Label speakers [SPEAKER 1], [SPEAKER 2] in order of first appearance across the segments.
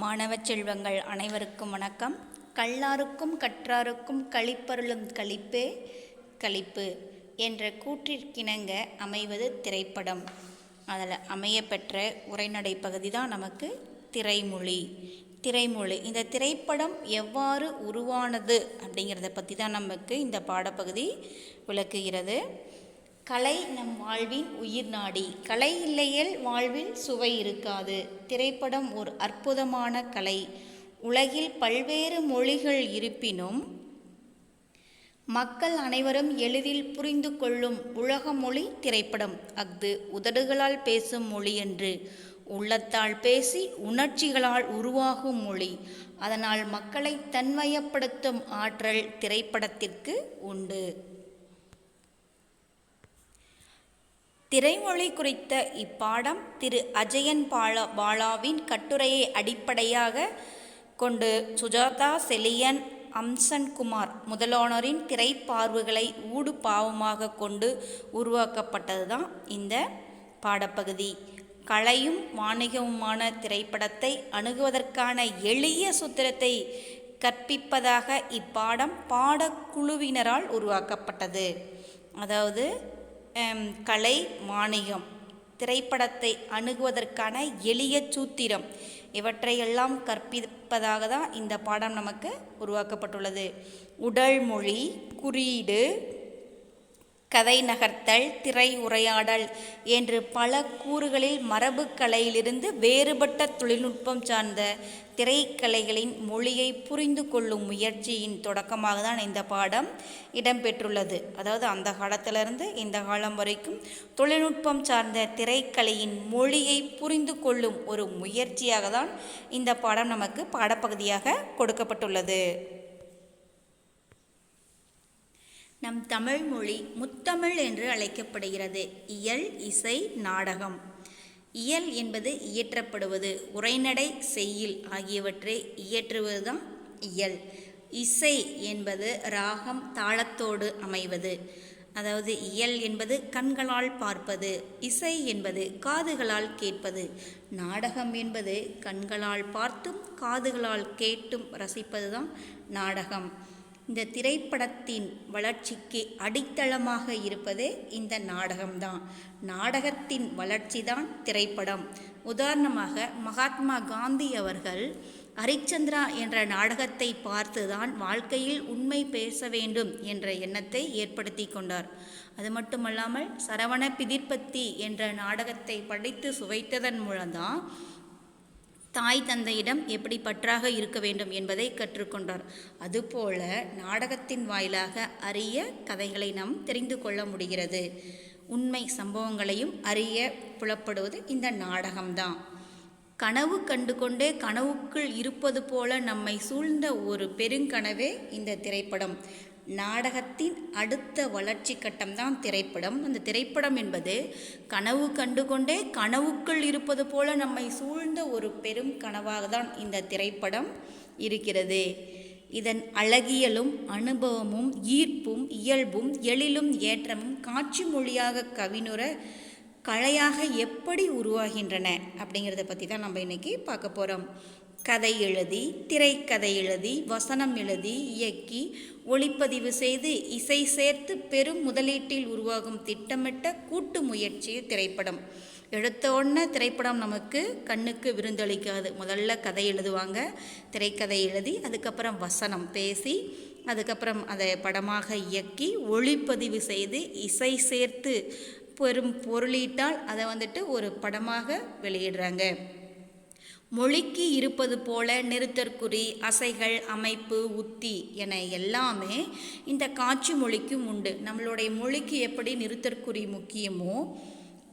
[SPEAKER 1] மாணவ செல்வங்கள் அனைவருக்கும் வணக்கம். கல்லாருக்கும் கற்றாருக்கும் களிப்பருளும் கழிப்பே கழிப்பு என்ற கூற்றிற்கிணங்க அமைவது திரைப்படம். அதில் அமையப்பெற்ற உரைநடை பகுதி தான் நமக்கு திரைமொழி. திரைமொழி இந்த திரைப்படம் எவ்வாறு உருவானது அப்படிங்கிறத பற்றி தான் நமக்கு இந்த பாடப்பகுதி விளக்குகிறது. கலை நம் வாழ்வின் உயிர் நாடி. கலை இல்லையேல் வாழ்வில் சுவை இருக்காது. திரைப்படம் ஒரு அற்புதமான கலை. உலகில் பல்வேறு மொழிகள் இருப்பினும் மக்கள் அனைவரும் எளிதில் புரிந்து கொள்ளும் உலக மொழி திரைப்படம். அஃது உதடுகளால் பேசும் மொழி என்று. உள்ளத்தால் பேசி உணர்ச்சிகளால் உருவாகும் மொழி. அதனால் மக்களை தன்மயப்படுத்தும் ஆற்றல் திரைப்படத்திற்கு உண்டு. திரைமொழி குறித்த இப்பாடம் திரு. அஜயன் பாலா பாலாவின் கட்டுரையை அடிப்படையாக கொண்டு சுஜாதா செலியன் அம்சன்குமார் முதலானோரின் திரைப்பார்வைகளை ஊடு பாவமாக கொண்டு உருவாக்கப்பட்டது தான் இந்த பாடப்பகுதி. கலையும் வாணிகவுமான திரைப்படத்தை அணுகுவதற்கான எளிய சூத்திரத்தை கற்பிப்பதாக இப்பாடம் பாடக்குழுவினரால் உருவாக்கப்பட்டது. அதாவது கலை மானியம் திரைப்படத்தை அணுகுவதற்கான எளிய சூத்திரம். இவற்றையெல்லாம் கற்பிப்பதாக தான் இந்த பாடம் நமக்கு உருவாக்கப்பட்டுள்ளது. உடல் மொழி குறியீடு கதை நகர்த்தல் திரை உரையாடல் என்று பல கூறுகளில் மரபு கலையிலிருந்து வேறுபட்ட தொழில்நுட்பம் சார்ந்த திரைக்கலைகளின் மொழியை புரிந்து கொள்ளும் முயற்சியின் தொடக்கமாக தான் இந்த பாடம் இடம்பெற்றுள்ளது. அதாவது அந்த காலத்திலிருந்து இந்த காலம் வரைக்கும் தொழில்நுட்பம் சார்ந்த திரைக்கலையின் மொழியை புரிந்து கொள்ளும் ஒரு முயற்சியாக தான் இந்த பாடம் நமக்கு பாடப்பகுதியாக கொடுக்கப்பட்டுள்ளது. நம் தமிழ் மொழி முத்தமிழ் என்று அழைக்கப்படுகிறது. இயல் இசை நாடகம். இயல் என்பது இயற்றப்படுவது உரைநடை செய்யுள் ஆகியவற்றை இயற்றுவதுதான் இயல். இசை என்பது ராகம் தாளத்தோடு அமைவது. அதாவது இயல் என்பது கண்களால் பார்ப்பது இசை என்பது காதுகளால் கேட்பது. நாடகம் என்பது கண்களால் பார்த்தும் காதுகளால் கேட்டும் ரசிப்பதுதான் நாடகம். இந்த திரைப்படத்தின் வளர்ச்சிக்கு அடித்தளமாக இருப்பதே இந்த நாடகம்தான். நாடகத்தின் வளர்ச்சி தான் திரைப்படம். உதாரணமாக மகாத்மா காந்தி அவர்கள் ஹரிச்சந்திரா என்ற நாடகத்தை பார்த்துதான் வாழ்க்கையில் உண்மை பேச வேண்டும் என்ற எண்ணத்தை ஏற்படுத்தி கொண்டார். அது மட்டுமல்லாமல் சரவண பிதிர்பத்தி என்ற நாடகத்தை படித்து சுவைத்ததன் மூலம்தான் தாய் தந்தையிடம் எப்படி பற்றாக இருக்க வேண்டும் என்பதை கற்றுக்கொண்டார். அதுபோல நாடகத்தின் வாயிலாக அரிய கதைகளை நாம் தெரிந்து கொள்ள முடிகிறது. உண்மை சம்பவங்களையும் அறிய புலப்படுவது இந்த நாடகம்தான். கனவு கண்டு கொண்டே கனவுக்குள் இருப்பது போல நம்மை சூழ்ந்த ஒரு பெருங்கனவே இந்த திரைப்படம். நாடகத்தின் அடுத்த வளர்ச்சி கட்டம்தான் திரைப்படம். அந்த திரைப்படம் என்பது கனவு கண்டுகொண்டே கனவுக்குள் இருப்பது போல நம்மை சூழ்ந்த ஒரு பெரும் கனவாக தான் இந்த திரைப்படம் இருக்கிறது. இதன் அழகியலும் அனுபவமும் ஈர்ப்பும் இயல்பும் எழிலும் ஏற்றமும் காட்சி மொழியாக கவினுற கலையாக எப்படி உருவாகின்றன அப்படிங்கிறத பற்றி தான் நம்ம இன்றைக்கி பார்க்க போகிறோம் கதை எழுதி திரைக்கதை எழுதி வசனம் எழுதி இயக்கி ஒளிப்பதிவு செய்து இசை சேர்த்து பெரும் முதலீட்டில் உருவாகும் திட்டமிட்ட கூட்டு முயற்சி திரைப்படம். எடுத்த உடனே திரைப்படம் நமக்கு கண்ணுக்கு விருந்தளிக்காது. முதல்ல கதை எழுதுவாங்க. திரைக்கதை எழுதி அதுக்கப்புறம் வசனம் பேசி அதுக்கப்புறம் அதை படமாக இயக்கி ஒளிப்பதிவு செய்து இசை சேர்த்து பெரும் பொருளீட்டால் அதை வந்துட்டு ஒரு படமாக வெளியிடுறாங்க. மொழிக்கு இருப்பது போல நிறுத்தற்குறி அசைகள் அமைப்பு உத்தி என எல்லாமே இந்த காட்சி மொழிக்கும் உண்டு. நம்மளுடைய மொழிக்கு எப்படி நிறுத்தற்குறி முக்கியமோ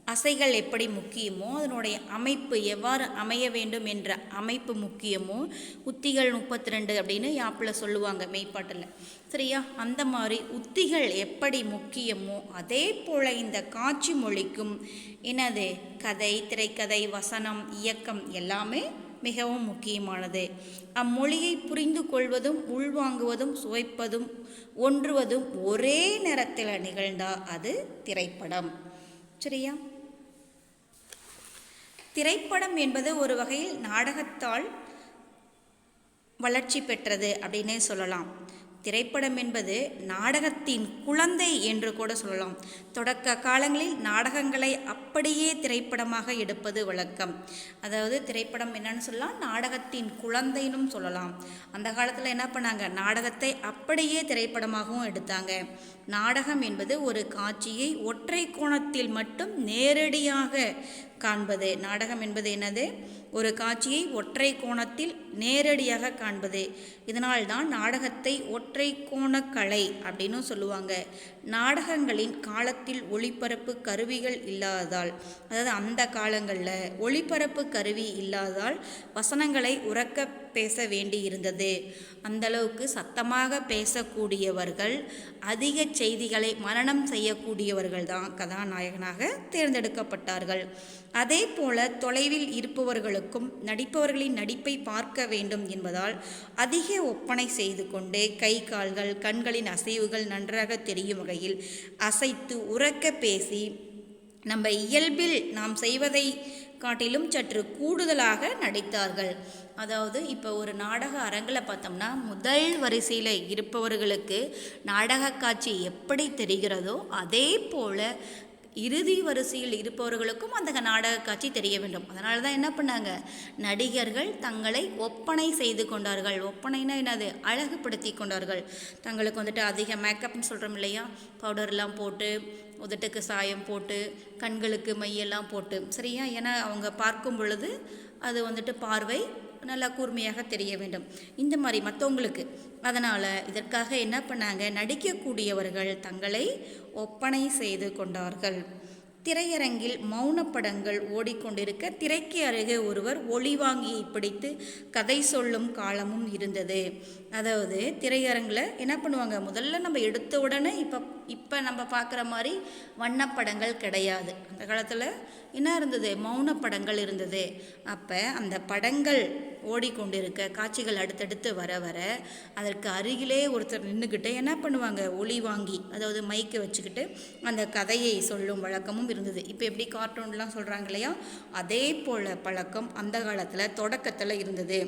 [SPEAKER 1] அசைகள் எப்படி முக்கியமோ அதனுடைய அமைப்பு எவ்வாறு அமைய வேண்டும் என்ற அமைப்பு முக்கியமோ உத்திகள் முப்பத்தி ரெண்டு அப்படின்னு யாப்பில் சொல்லுவாங்க மெய்ப்பாட்டில். சரியா? அந்த மாதிரி உத்திகள் எப்படி முக்கியமோ அதே போல் இந்த காட்சி மொழிக்கும் என்னது? கதை திரைக்கதை வசனம் இயக்கம் எல்லாமே மிகவும் முக்கியமானது. அம்மொழியை புரிந்து கொள்வதும் உள்வாங்குவதும் சுவைப்பதும் ஒன்றுவதும் ஒரே நேரத்தில் நிகழ்ந்தால் அது திரைப்படம். சரியா? திரைப்படம் என்பது ஒரு வகையில் நாடகத்தால் வளர்ச்சி பெற்றது அப்படின்னே சொல்லலாம். திரைப்படம் என்பது நாடகத்தின் குழந்தை என்று கூட சொல்லலாம். தொடக்க காலங்களில் நாடகங்களை அப்படியே திரைப்படமாக எடுப்பது வழக்கம். அதாவது திரைப்படம் என்னன்னு சொல்லலாம் நாடகத்தின் குழந்தைனும் சொல்லலாம். அந்த காலத்தில் என்ன பண்ணாங்க? நாடகத்தை அப்படியே திரைப்படமாகவும் எடுத்தாங்க. நாடகம் என்பது ஒரு காட்சியை ஒற்றை கோணத்தில் மட்டும் நேரடியாக காண்பது. நாடகம் என்பது என்னது? ஒரு காட்சியை ஒற்றை கோணத்தில் நேரடியாக காண்பது. இதனால்தான் நாடகத்தை ஒற்றை கோண கலை அப்படின்னு சொல்லுவாங்க. நாடகங்களின் காலத்தில் ஒளிபரப்பு கருவிகள் இல்லாததால் அதாவது அந்த காலங்களில் ஒளிபரப்பு கருவி இல்லாததால் வசனங்களை உறக்க பேச வேண்டியிருந்தது. அந்தளவுக்கு சத்தமாக பேசக்கூடியவர்கள் அதிக செய்திகளை மரணம் செய்யக்கூடியவர்கள் தான் கதாநாயகனாக தேர்ந்தெடுக்கப்பட்டார்கள். அதே போல தொலைவில் இருப்பவர்களுக்கும் நடிப்பவர்களின் நடிப்பை பார்க்க வேண்டும் என்பதால் அதிக ஒப்பனை செய்து கொண்டு கை கால்கள் கண்களின் அசைவுகள் நன்றாக தெரியும் வகையில் அசைத்து உறக்க பேசி நம்ம இயல்பில் நாம் செய்வதை காட்டிலும் சற்று கூடுதலாக நடித்தார்கள். அதாவது இப்போ ஒரு நாடக அரங்கில் பார்த்தோம்னா முதல் வரிசையில் இருப்பவர்களுக்கு நாடக காட்சி எப்படி தெரிகிறதோ அதே போல் இறுதி வரிசையில் இருப்பவர்களுக்கும் அந்த நாடக காட்சி தெரிய வேண்டும். அதனால தான் என்ன பண்ணாங்க? நடிகர்கள் தங்களை ஒப்பனை செய்து கொண்டார்கள். ஒப்பனைனா என்னது? அழகுபடுத்தி கொண்டார்கள். தங்களுக்கு வந்துட்டு அதிக மேக்கப்னு சொல்கிறோம் இல்லையா? பவுடர்லாம் போட்டு உதட்டுக்கு சாயம் போட்டு கண்களுக்கு மையெல்லாம் போட்டு. சரியா? ஏன்னா அவங்க பார்க்கும் பொழுது அது வந்துட்டு பார்வை நல்லா கூர்மையாக தெரிய வேண்டும். இந்த மாதிரி மற்றவங்களுக்கு அதனால் இதற்காக என்ன பண்ணாங்க? நடிக்கக்கூடியவர்கள் தங்களை ஒப்பனை செய்து கொண்டார்கள். திரையரங்கில் மௌன படங்கள் ஓடிக்கொண்டிருக்க திரைக்கு அருகே ஒருவர் ஒளிவாங்கியை பிடித்து கதை சொல்லும் காலமும் இருந்தது. அதாவது திரையரங்கில் என்ன பண்ணுவாங்க? முதல்ல நம்ம எடுத்த உடனே இப்போ இப்போ நம்ம பார்க்குற மாதிரி வண்ணப்படங்கள் கிடையாது. அந்த காலத்தில் என்ன இருந்தது? மௌனப்படங்கள் இருந்தது. அப்போ அந்த படங்கள் ஓடிக்கொண்டிருக்க காட்சிகள் அடுத்தடுத்து வர வர அதற்கு அருகிலே ஒருத்தர் நின்றுக்கிட்டு என்ன பண்ணுவாங்க? ஒளி வாங்கி அதாவது மைக்கை வச்சுக்கிட்டு அந்த கதையை சொல்லும் வழக்கமும் இருந்தது. இப்போ எப்படி கார்ட்டூன்லாம் சொல்கிறாங்க இல்லையா? அதே போல் பழக்கம் அந்த காலத்தில் தொடக்கத்தில் இருந்தது.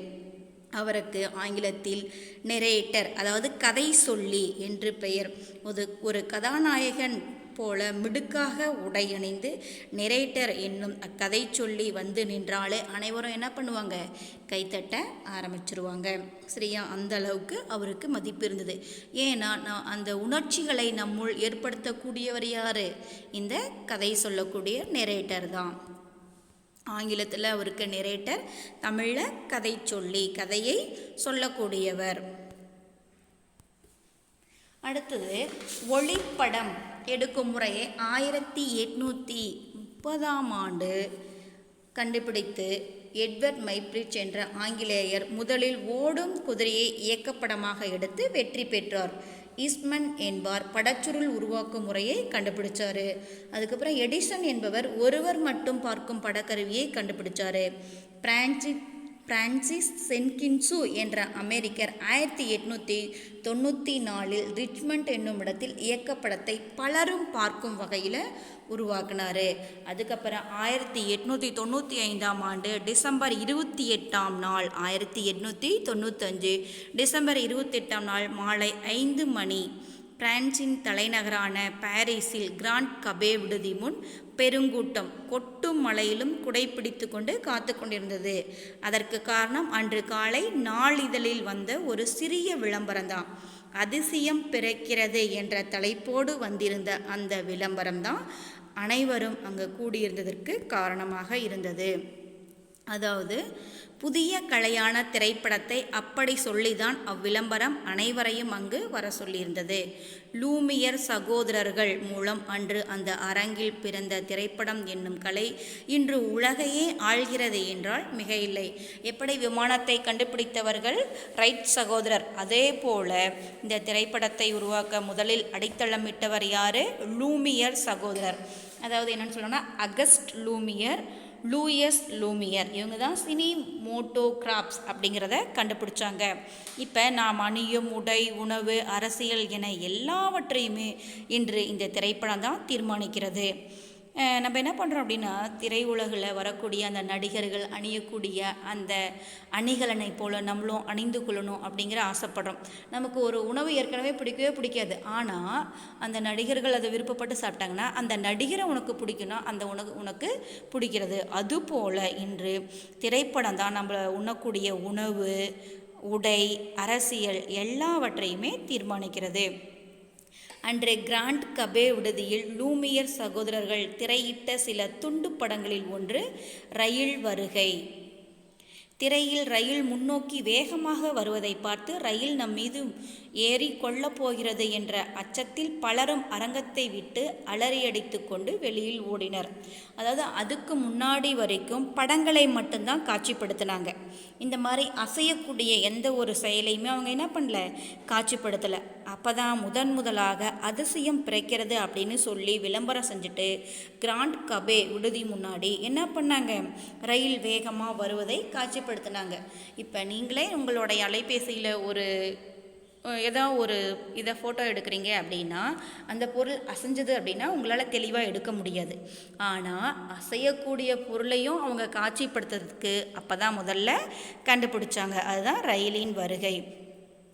[SPEAKER 1] அவருக்கு ஆங்கிலத்தில் நெரேட்டர் அதாவது கதை சொல்லி என்று பெயர். ஒரு ஒரு கதாநாயகன் போல மிடுக்காக உடையணிந்து நெரேட்டர் என்னும் அக்கதை சொல்லி வந்து நின்றாலே அனைவரும் என்ன பண்ணுவாங்க? கைத்தட்ட ஆரம்பிச்சிருவாங்க. சரியா? அந்த அளவுக்கு அவருக்கு மதிப்பு இருந்தது. ஏன்னா நான் அந்த உணர்ச்சிகளை நம்முள் ஏற்படுத்தக்கூடியவர் யார்? இந்த கதை சொல்லக்கூடிய நெரேட்டர் தான். ஆங்கிலத்தில் அவருக்கு நெரேட்டர் தமிழில் கதை சொல்லி கதையை சொல்லக்கூடியவர். அடுத்தது ஒளிப்படம் எடுக்கும் முறையை ஆயிரத்தி எட்நூற்றி முப்பதாம் ஆண்டு கண்டுபிடித்து எட்வர்ட் மைப்ரிட்ஜ் என்ற ஆங்கிலேயர் முதலில் ஓடும் குதிரையை இயக்கப்படமாக எடுத்து வெற்றி பெற்றார். ஈஸ்ட்மன் என்பார் படச்சுருள் உருவாக்கும் முறையை கண்டுபிடிச்சாரு. அதுக்கப்புறம் எடிசன் என்பவர் ஒருவர் மட்டும் பார்க்கும் படக்கருவியை கண்டுபிடிச்சாரு. பிரான்சி பிரான்சிஸ் சென்கின்சு என்ற அமெரிக்கர் ஆயிரத்தி எட்நூற்றி தொண்ணூற்றி நாலில் ரிச்மண்ட் என்னும் இடத்தில் இயக்கப்படத்தை பலரும் பார்க்கும் வகையில் உருவாக்குனார். அதுக்கப்புறம் ஆயிரத்தி எட்நூற்றி தொண்ணூற்றி ஐந்தாம் ஆண்டு டிசம்பர் இருபத்தி எட்டாம் நாள் ஆயிரத்தி எட்நூற்றி தொண்ணூத்தஞ்சு டிசம்பர் இருபத்தெட்டாம் நாள் மாலை ஐந்து மணி பிரான்சின் தலைநகரான பாரிஸில் கிராண்ட் கபே விடுதி முன் பெருங்கூட்டம் கொட்டும் மழையிலும் குடைப்பிடித்து கொண்டு காத்து கொண்டிருந்தது. அதற்கு காரணம் அன்று காலை நாளிதழில் வந்த ஒரு சிறிய விளம்பரம்தான். அதிசயம் பிறக்கிறது என்ற தலைப்போடு வந்திருந்த அந்த விளம்பரம்தான் அனைவரும் அங்கு கூடியிருந்ததற்கு காரணமாக இருந்தது. அதாவது புதிய கலையான திரைப்படத்தை அப்படி சொல்லிதான் அவ்விளம்பரம் அனைவரையும் அங்கு வர சொல்லியிருந்தது. லூமியர் சகோதரர்கள் மூலம் அன்று அந்த அரங்கில் பிறந்த திரைப்படம் என்னும் கலை இன்று உலகையே ஆழ்கிறது என்றால் மிக இல்லை எப்படி விமானத்தை கண்டுபிடித்தவர்கள்? ரைட் சகோதரர் அதே போல இந்த திரைப்படத்தை உருவாக்க முதலில் அடித்தளமிட்டவர் யாரு? லூமியர் சகோதரர். அதாவது என்னன்னு சொல்லணும்னா அகஸ்ட் லூமியர் லூயஸ் லூமியர் இவங்க தான் சினி மோட்டோ கிராப்ஸ் அப்படிங்கிறத கண்டுபிடிச்சாங்க. இப்போ நாம் அணியும் உடை உணவு அரசியல் என எல்லாவற்றையுமே இன்று இந்த திரைப்படம் தான் தீர்மானிக்கிறது. நம்ம என்ன பண்ணுறோம் அப்படின்னா திரையுலகில் வரக்கூடிய அந்த நடிகர்கள் அணியக்கூடிய அந்த அணிகலனை போல் நம்மளும் அணிந்து கொள்ளணும் அப்படிங்கிற ஆசைப்படுறோம். நமக்கு ஒரு உணவு ஏற்கனவே பிடிக்கவே பிடிக்காது. ஆனால் அந்த நடிகர்கள் அதை விருப்பப்பட்டு சாப்பிட்டாங்கன்னா அந்த நடிகரை உனக்கு பிடிக்கணும் அந்த உனக்கு உனக்கு பிடிக்கிறது. அதுபோல் இன்று திரைப்படம் தான் நம்மளை உண்ணக்கூடிய உணவு உடை அரசியல் எல்லாவற்றையுமே தீர்மானிக்கிறது. அன்று கிராண்ட் கபே விடுதியில் லூமியர் சகோதரர்கள் திரையிட்ட சில துண்டு படங்களில் ஒன்று ரயில் வருகை. திரையில் ரயில் முன்னோக்கி வேகமாக வருவதை பார்த்து ரயில் நம் மீது ஏறி கொள்ளப் போகிறது என்ற அச்சத்தில் பலரும் அரங்கத்தை விட்டு அலறியடித்து கொண்டு வெளியில் ஓடினர். அதாவது அதுக்கு முன்னாடி வரைக்கும் படங்களை மட்டும்தான் காட்சிப்படுத்தினாங்க. இந்த மாதிரி அசையக்கூடிய எந்த ஒரு செயலையுமே அவங்க என்ன பண்ணல? காட்சிப்படுத்தலை. அப்போ தான் முதன் முதலாக அதிசயம் பிறக்கிறது அப்படின்னு சொல்லி விளம்பரம் செஞ்சுட்டு கிராண்ட் கபே விடுதி முன்னாடி என்ன பண்ணாங்க? ரயில் வேகமாக வருவதை காட்சிப்படுத்தினாங்க. இப்போ நீங்களே உங்களுடைய அலைபேசியில் ஒரு ஏதோ ஒரு இதை ஃபோட்டோ எடுக்கிறீங்க அப்படின்னா அந்த பொருள் அசைஞ்சது அப்படின்னா உங்களால் தெளிவாக எடுக்க முடியாது. ஆனால் அசையக்கூடிய பொருளையும் அவங்க காட்சிப்படுத்துறதுக்கு அப்போ தான் முதல்ல கண்டுபிடிச்சாங்க. அதுதான் ரயிலின் வருகை.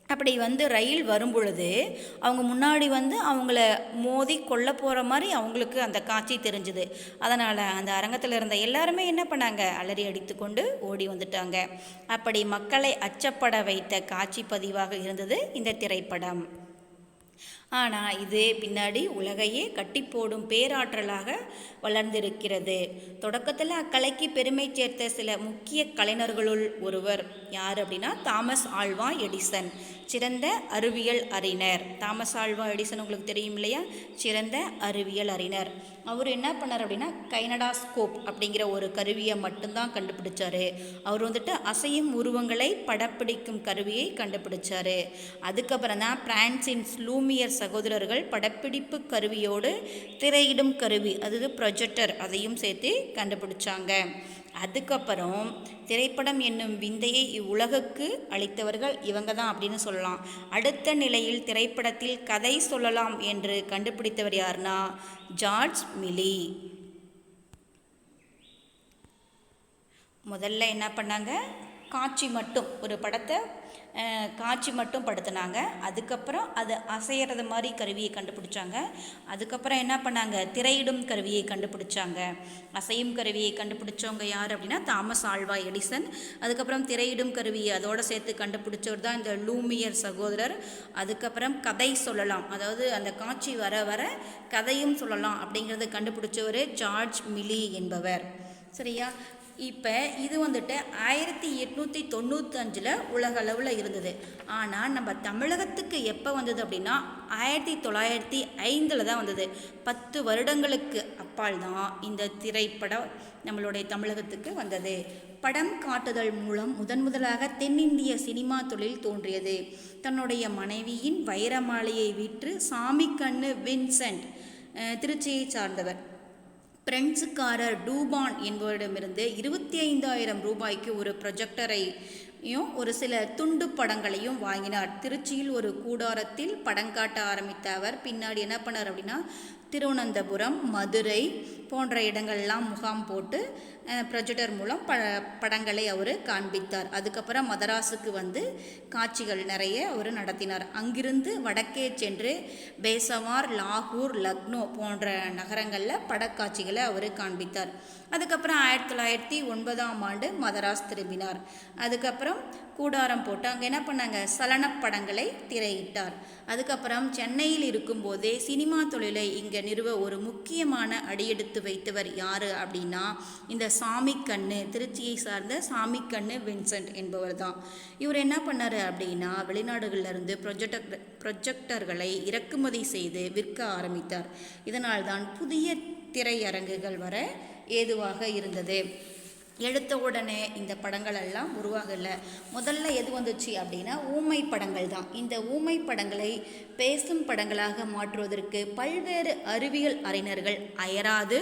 [SPEAKER 1] அப்படி வந்து ரயில் வரும் பொழுது அவங்க முன்னாடி வந்து அவங்கள மோதி கொல்ல போகிற மாதிரி அவங்களுக்கு அந்த காட்சி தெரிஞ்சுது. அதனால் அந்த அரங்கத்தில் இருந்த எல்லாருமே என்ன பண்ணாங்க? அலறி அடித்து கொண்டு ஓடி வந்துட்டாங்க. அப்படி மக்களை அச்சப்பட வைத்த காட்சி பதிவாக இருந்தது இந்த திரைப்படம். ஆனால் இது பின்னாடி உலகையே கட்டி போடும் பேராற்றலாக வளர்ந்திருக்கிறது. தொடக்கத்தில் அக்கலைக்கு பெருமை சேர்த்த சில முக்கிய கலைஞர்களுள் ஒருவர் யார் அப்படின்னா தாமஸ் ஆழ்வா எடிசன். சிறந்த அறிவியல் அறிஞர். தாமஸ் ஆழ்வா எடிசன் உங்களுக்கு தெரியும் இல்லையா? சிறந்த அறிவியல் அறிஞர். அவர் என்ன பண்ணார் அப்படின்னா கைனடாஸ்கோப் அப்படிங்கிற ஒரு கருவியை மட்டும்தான் கண்டுபிடிச்சாரு. அவர் வந்துட்டு அசையும் உருவங்களை படப்பிடிக்கும் கருவியை கண்டுபிடிச்சாரு. அதுக்கப்புறம் தான் பிரான்சின் லூமியர் சகோதரர்கள் படப்பிடிப்பு கருவியோடு திரையிடும் கருவி அதாவது ப்ரொஜெக்டர் அதையும் சேர்த்து கண்டுபிடிச்சாங்க. அதுக்கப்புறம் திரைப்படம் என்னும் விந்தையை இவ்வுலகுக்கு அளித்தவர்கள் இவங்க தான் அப்படின்னு சொல்லலாம். அடுத்த நிலையில் திரைப்படத்தில் கதை சொல்லலாம் என்று கண்டுபிடித்தவர் யாருன்னா ஜார்ஜ் மிலி முதல்ல என்ன பண்ணாங்க? காட்சி மட்டும் ஒரு படத்தை காய்ச்சி காட்சி மட்டும் படுத்தினாங்க. அதுக்கப்புறம் அது அசையறது மாதிரி கருவியை கண்டுபிடிச்சாங்க. அதுக்கப்புறம் என்ன பண்ணாங்க? திரையிடும் கருவியை கண்டுபிடிச்சாங்க. அசையும் கருவியை கண்டுபிடிச்சவங்க யார் அப்படின்னா தாமஸ் ஆல்வா எடிசன். அதுக்கப்புறம் திரையிடும் கருவியை அதோடு சேர்த்து கண்டுபிடிச்சவர் தான் இந்த லூமியர் சகோதரர். அதுக்கப்புறம் கதை சொல்லலாம். அதாவது அந்த காட்சி வர வர கதையும் சொல்லலாம் அப்படிங்கிறத கண்டுபிடிச்சவர் ஜார்ஜ் மிலி என்பவர். சரியா? இப்போ இது வந்துட்டு ஆயிரத்தி எட்நூற்றி தொண்ணூத்தஞ்சில் உலக அளவில் இருந்தது. ஆனால் நம்ம தமிழகத்துக்கு எப்போ வந்தது அப்படின்னா ஆயிரத்தி தொள்ளாயிரத்தி ஐந்தில் தான் வந்தது. பத்து வருடங்களுக்கு அப்பால் தான் இந்த திரைப்படம் நம்மளுடைய தமிழகத்துக்கு வந்தது. படம் காட்டுதல் மூலம் முதன் முதலாக தென்னிந்திய சினிமா தொழில் தோன்றியது. தன்னுடைய மனைவியின் வைரமாலையை விற்று சாமிக்கண்ணு வின்சென்ட் திருச்சியை சார்ந்தவர். பிரெஞ்சுக்காரர் டூபான் என்பவரிடமிருந்து இருபத்தி ஐந்தாயிரம் ரூபாய்க்கு ஒரு ப்ரொஜெக்டரையும் ஒரு சில துண்டு படங்களையும் வாங்கினார். திருச்சியில் ஒரு கூடாரத்தில் படம் காட்ட ஆரம்பித்த அவர் பின்னாடி என்ன பண்ணார் அப்படின்னா திருவனந்தபுரம் மதுரை போன்ற இடங்கள்லாம் முகாம் போட்டு ப்ரொஜெக்டர் மூலம் ப படங்களை அவர் காண்பித்தார். அதுக்கப்புறம் மதராஸுக்கு வந்து காட்சிகள் நிறைய அவர் நடத்தினார். அங்கிருந்து வடக்கே சென்று பேசவார் லாகூர் லக்னோ போன்ற நகரங்களில் படக்காட்சிகளை அவர் காண்பித்தார். அதுக்கப்புறம் ஆயிரத்தி தொள்ளாயிரத்தி ஒன்பதாம் ஆண்டு மதராஸ் திரும்பினார். அதுக்கப்புறம் கூடாரம் போட்டு அங்கே என்ன பண்ணாங்க? சலனப்படங்களை திரையிட்டார். அதுக்கப்புறம் சென்னையில் இருக்கும்போதே சினிமா தொழிலை இங்கே நிறுவ ஒரு முக்கியமான அடியெடுத்து வைத்தவர் யார் அப்படின்னா இந்த சாமிக்கண்ணு திருச்சியை சார்ந்த சாமிக்கண்ணு வின்சென்ட் என்பவர் தான். இவர் என்ன பண்ணார் அப்படின்னா வெளிநாடுகளிலிருந்து ப்ரொஜெக்டர் ப்ரொஜெக்டர்களை இறக்குமதி செய்து விற்க ஆரம்பித்தார். இதனால்தான் புதிய திரையரங்குகள் வர ஏதுவாக இருந்தது. எடுத்த உடனே இந்த படங்கள் எல்லாம் உருவாகலை. முதல்ல எது வந்துச்சு அப்படின்னா ஊமை படங்கள் தான். இந்த ஊமை படங்களை பேசும் படங்களாக மாற்றுவதற்கு பல்வேறு அறிவியல் அறிஞர்கள் அயராது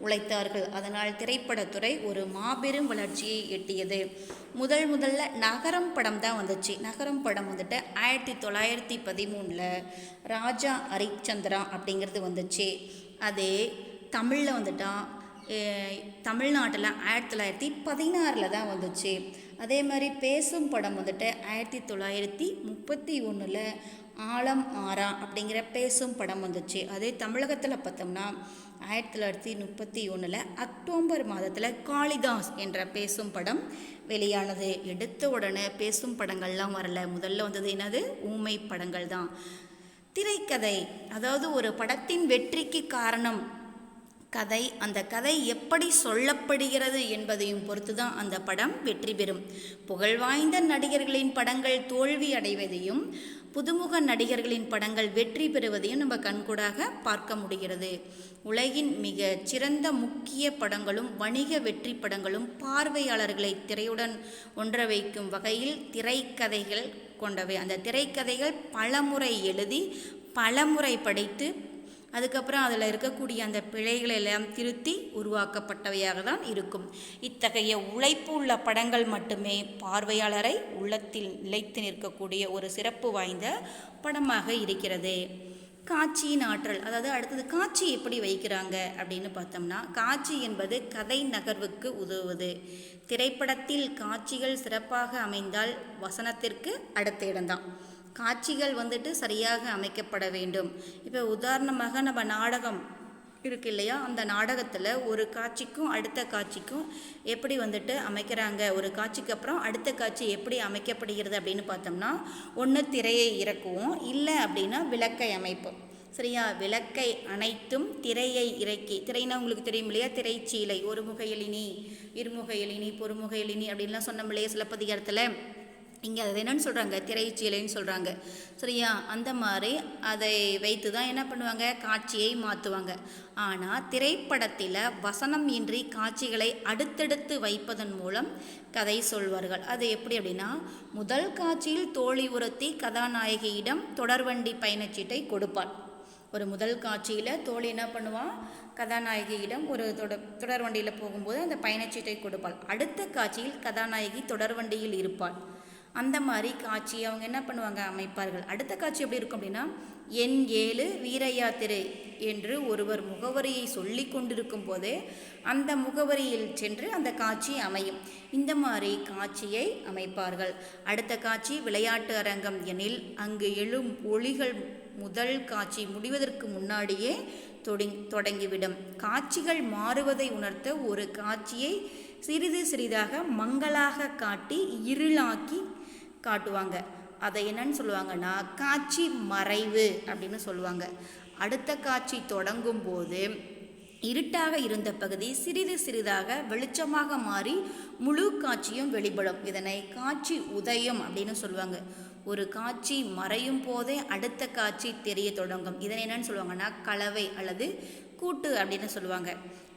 [SPEAKER 1] உழைத்தார்கள். அதனால் திரைப்படத்துறை ஒரு மாபெரும் வளர்ச்சியை எட்டியது. முதல் முதல்ல நகரம் படம் தான் வந்துச்சு. நகரம் படம் வந்துட்டு ஆயிரத்தி தொள்ளாயிரத்தி பதிமூணில் ராஜா ஹரிச்சந்திரா அப்படிங்கிறது வந்துச்சு. அதே தமிழில் வந்துட்டால் தமிழ்நாட்டில் ஆயிரத்தி தொள்ளாயிரத்தி பதினாறில் தான் வந்துச்சு. அதே மாதிரி பேசும் படம் வந்துட்டு ஆயிரத்தி தொள்ளாயிரத்தி முப்பத்தி ஒன்றில் ஆலம் ஆறா அப்படிங்கிற பேசும் படம் வந்துச்சு. அதே தமிழகத்தில் பார்த்தோம்னா ஆயிரத்தி தொள்ளாயிரத்தி முப்பத்தி ஒன்றில் அக்டோபர் மாதத்தில் காளிதாஸ் என்ற பேசும் படம் வெளியானது. எடுத்த உடனே பேசும் படங்கள்லாம் வரல. முதல்ல வந்தது என்னது? ஊமை படங்கள் தான். திரைக்கதை அதாவது ஒரு படத்தின் வெற்றிக்கு காரணம் கதை. அந்த கதை எப்படி சொல்லப்படுகிறது என்பதையும் பொறுத்து தான் அந்த படம் வெற்றி பெறும். புகழ்வாய்ந்த நடிகர்களின் படங்கள் தோல்வி அடைவதையும் புதுமுக நடிகர்களின் படங்கள் வெற்றி பெறுவதையும் நம்ம கண்கூடாக பார்க்க முடிகிறது. உலகின் மிக சிறந்த முக்கிய படங்களும் வணிக வெற்றி படங்களும் பார்வையாளர்களை திரையுடன் ஒன்ற வைக்கும் வகையில் திரைக்கதைகள் கொண்டவை. அந்த திரைக்கதைகள் பலமுறை எழுதி பலமுறை படித்து அதுக்கப்புறம் அதில் இருக்கக்கூடிய அந்த பிழைகளை எல்லாம் திருத்தி உருவாக்கப்பட்டவையாக தான் இருக்கும். இத்தகைய உழைப்பு உள்ள படங்கள் மட்டுமே பார்வையாளரை உள்ளத்தில் நிலைத்து நிற்கக்கூடிய ஒரு சிறப்பு வாய்ந்த படமாக இருக்கிறது. காட்சியின் ஆற்றல் அதாவது அடுத்தது காட்சி எப்படி வைக்கிறாங்க அப்படின்னு பார்த்தோம்னா காட்சி என்பது கதை நகர்வுக்கு உதவுவது. திரைப்படத்தில் காட்சிகள் சிறப்பாக அமைந்தால் வசனத்திற்கு அடுத்த இடம்தான். காட்சிகள் வந்துட்டு சரியாக அமைக்கப்பட வேண்டும். இப்போ உதாரணமாக நம்ம நாடகம் இருக்கு இல்லையா? அந்த நாடகத்தில் ஒரு காட்சிக்கும் அடுத்த காட்சிக்கும் எப்படி வந்துட்டு அமைக்கிறாங்க? ஒரு காட்சிக்கு அப்புறம் அடுத்த காட்சி எப்படி அமைக்கப்படுகிறது அப்படின்னு பார்த்தோம்னா ஒன்று திரையை இறக்குவோம். இல்லை அப்படின்னா விளக்கை அமைப்போம். சரியா? விளக்கை அனைத்தும் திரையை இறக்கி திரைனா உங்களுக்கு தெரியும் இல்லையா? திரைச்சீலை ஒரு முகையலினி இருமுகையலினி பொறுமுகையலினி அப்படின்லாம் சொன்னோம் இல்லையா? சிலப்பதிகாரத்தில். இங்கே அது என்னன்னு சொல்கிறாங்க திரைச்சீலைன்னு சொல்கிறாங்க சரியா? அந்த மாதிரி அதை வைத்து தான் என்ன பண்ணுவாங்க? காட்சியை மாற்றுவாங்க ஆனால் திரைப்படத்தில் வசனம் இன்றி காட்சிகளை அடுத்தடுத்து வைப்பதன் மூலம் கதை சொல்வார்கள். அது எப்படி அப்படின்னா முதல் காட்சியில் தோழி உரத்தி கதாநாயகியிடம் தொடர்வண்டி பயணச்சீட்டை கொடுப்பார் ஒரு முதல் காட்சியில் தோழி என்ன பண்ணுவான் கதாநாயகியிடம் ஒரு தொட தொடர் வண்டியில் போகும்போது அந்த பயணச்சீட்டை கொடுப்பாள். அடுத்த காட்சியில் கதாநாயகி தொடர் வண்டியில் இருப்பாள். அந்த மாதிரி காட்சியை அவங்க என்ன பண்ணுவாங்க அமைப்பார்கள்? அடுத்த காட்சி எப்படி இருக்கும் அப்படின்னா என் ஏழு வீரயாத்திரை என்று ஒருவர் முகவரியை சொல்லி கொண்டிருக்கும் போதே அந்த முகவரியில் சென்று அந்த காட்சி அமையும். இந்த மாதிரி காட்சியை அமைப்பார்கள். அடுத்த காட்சி விளையாட்டு அரங்கம் எனில் அங்கு எழும் ஒளிகள் முதல் காட்சி முடிவதற்கு முன்னாடியே தொடங் தொடங்கிவிடும். காட்சிகள் மாறுவதை உணர்த்த ஒரு காட்சியை சிறிது சிறிதாக மங்களாக காட்டி இருளாக்கி காட்டுவாங்க. அதை என்னன்னு சொல்லுவாங்கன்னா காட்சி மறைவு அப்படின்னு சொல்லுவாங்க. அடுத்த காட்சி தொடங்கும் போது இருட்டாக இருந்த பகுதி சிறிது சிறிதாக வெளிச்சமாக மாறி முழு காட்சியும் வெளிப்படும். இதனை காட்சி உதயம் அப்படின்னு சொல்லுவாங்க. ஒரு காட்சி மறையும் போதே அடுத்த காட்சி தெரிய தொடங்கும். இதனை என்னன்னு சொல்லுவாங்கன்னா கலவை அல்லது கூட்டு அப்படின்னு சொல்லுவாங்க.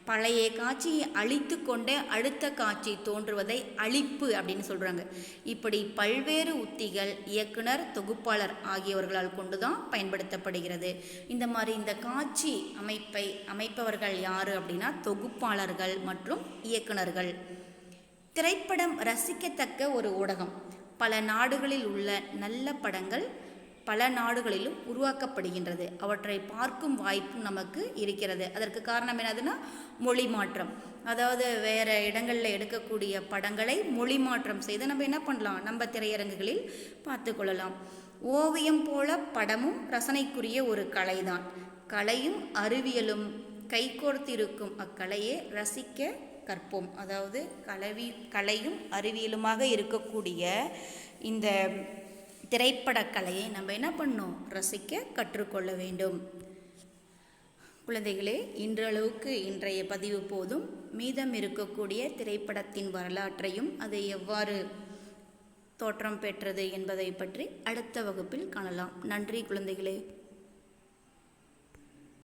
[SPEAKER 1] பழைய காட்சியை அழித்து கொண்டே அடுத்த காட்சி தோன்றுவதை அழிப்பு அப்படின்னு சொல்கிறாங்க இப்படி பல்வேறு உத்திகள் இயக்குனர் தொகுப்பாளர் ஆகியவர்களால் கொண்டு தான் பயன்படுத்தப்படுகிறது. இந்த மாதிரி இந்த காட்சி அமைப்பை அமைப்பவர்கள் யார் அப்படின்னா தொகுப்பாளர்கள் மற்றும் இயக்குனர்கள். திரைப்படம் ரசிக்கத்தக்க ஒரு ஊடகம். பல நாடுகளில் உள்ள நல்ல படங்கள் பல நாடுகளிலும் உருவாக்கப்படுகின்றது. அவற்றை பார்க்கும் வாய்ப்பும் நமக்கு இருக்கிறது. அதற்கு காரணம் என்னதுன்னா மொழி மாற்றம். அதாவது வேறு இடங்களில் எடுக்கக்கூடிய படங்களை மொழி மாற்றம் செய்து நம்ம என்ன பண்ணலாம்? நம்ம திரையரங்குகளில் பார்த்து கொள்ளலாம். ஓவியம் போல படமும் ரசனைக்குரிய ஒரு கலைதான். கலையும் அறிவியலும் கைகோர்த்திருக்கும் அக்கலையை ரசிக்க கற்போம். அதாவது கலவி கலையும் அறிவியலுமாக இருக்கக்கூடிய இந்த திரைப்படக்கலையை நம்ம என்ன பண்ணோம்? ரசிக்க கற்றுக்கொள்ள வேண்டும். குழந்தைகளே இன்றளவுக்கு இன்றைய பதிவு போதும். மீதம் இருக்கக்கூடிய திரைப்படத்தின் வரலாற்றையும் அது எவ்வாறு தோற்றம் பெற்றது என்பதை பற்றி அடுத்த வகுப்பில் காணலாம். நன்றி குழந்தைகளே.